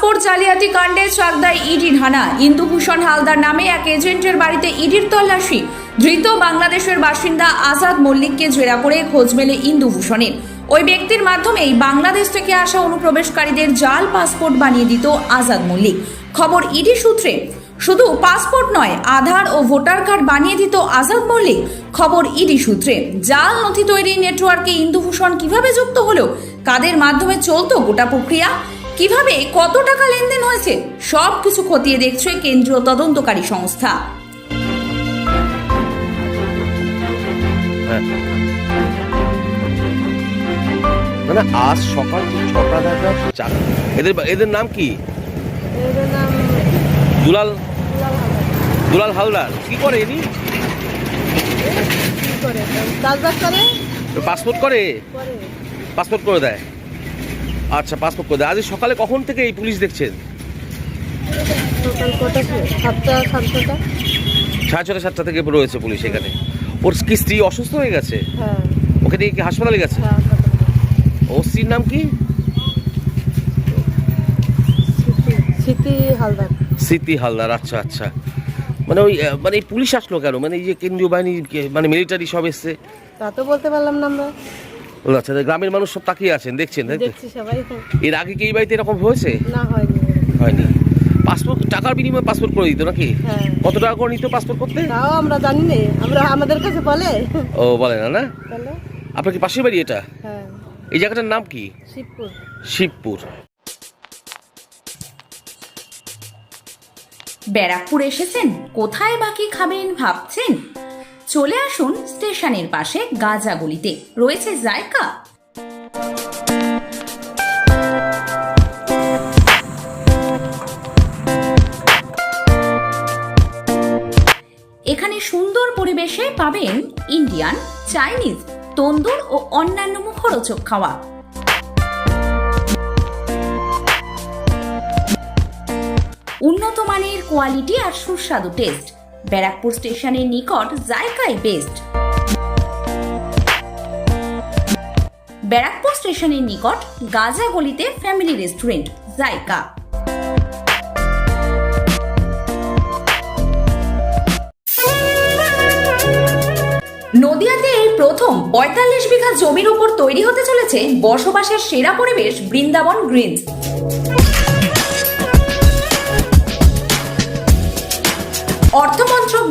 Passport জালিয়াতি কাণ্ডে চাকদায় ইডির হানা। ইন্দুভূষণ হালদার নামে এক এজেন্টের বাড়িতে ইডির তল্লাশি। ধৃত বাংলাদেশের বাসিন্দা আজাদ মল্লিককে জেরা করে খোঁজ মেলে ইন্দুভূষণের। ওই ব্যক্তির মাধ্যমেই বাংলাদেশ থেকে আসা অনুপ্রবেশকারীদের জাল পাসপোর্ট বানিয়ে দিত আজাদ মল্লিক। খবর ইডি সূত্রে। শুধু পাসপোর্ট নয়, আধার ও ভোটার কার্ড বানিয়ে দিত আজাদ মল্লিক। খবর ইডি সূত্রে। জাল নথি তৈরি নেটওয়ার্কে ইন্দুভূষণ কীভাবে যুক্ত হলো, কাদের মাধ্যমে চলতো গোটা প্রক্রিয়া? কীভাবে কত টাকা লেনদেন হয়েছে সব কিছু খতিয়ে দেখছে কেন্দ্রীয় তদন্তকারী সংস্থা। হ্যাঁ। মানে আজ সকাল ছটা নাগাদ চার এদের এদের নাম কি? এদের নাম দুলাল দুলাল হালদার। দুলাল কি করে ইনি পাসপোর্ট করে? করে। পাসপোর্ট করে দেয়। আচ্ছা পাসপোর্ট করে আজ সকালে কখন থেকে এই পুলিশ দেখছেন? সাড়ে ছটা সাতটা থেকে রয়েছে পুলিশ এখানে। ওর কি স্ত্রী অসুস্থ হয়ে গেছে? হ্যাঁ। ওকে নিয়ে কি হাসপাতালে গেছে? হ্যাঁ। ওর স্ত্রীর নাম কি? স্মৃতি হালদার। আচ্ছা আচ্ছা। মানে ওই মানে পুলিশ আসলো কেন? মানে এই যে কেন্দ্রীয় বাহিনী মানে মিলিটারি সব এসছে। তা তো বলতে পারলাম না আমরা। আচ্ছা গ্রামের মানুষ সব তাকিয়ে আছেন দেখছেন সবাই এর আগে কি এই বাড়িতে এরকম হয়েছে? না হয়নি। হয়নি। পাসপোর্ট টাকার বিনিময়ে পাসপোর্ট করে দিত নাকি? হ্যাঁ। কত টাকা করে নিত পাসপোর্ট করতে? তাও আমরা জানি না। আমরা আমাদের কাছে বলে। ও বলে না না? আপনার কি পাশের বাড়ি এটা? হ্যাঁ। এই জায়গাটার নাম কি? শিবপুর। শিবপুর। ব্যারাকপুর এসেছেন? কোথায় বাকি খাবেন ভাবছেন? চলে আসুন স্টেশনের পাশে গাজাগুলিতে রয়েছে জায়গা? এখানে সুন্দর পরিবেশে পাবেন ইন্ডিয়ান, চাইনিজ, তন্দুর ও অন্যান্য মুখরোচক খাওয়া। উন্নত মানের কোয়ালিটি আর সুস্বাদু টেস্ট। ব্যারাকপুর স্টেশনের নিকট জায়গায় বেস্ট। ব্যারাকপুর স্টেশনের নিকট গাজা গলিতে ফ্যামিলি রেস্টুরেন্ট জায়গা নদিয়াতে এই প্রথম পঁয়তাল্লিশ বিঘা জমির উপর তৈরি হতে চলেছে বসবাসের সেরা পরিবেশ বৃন্দাবন গ্রিনস।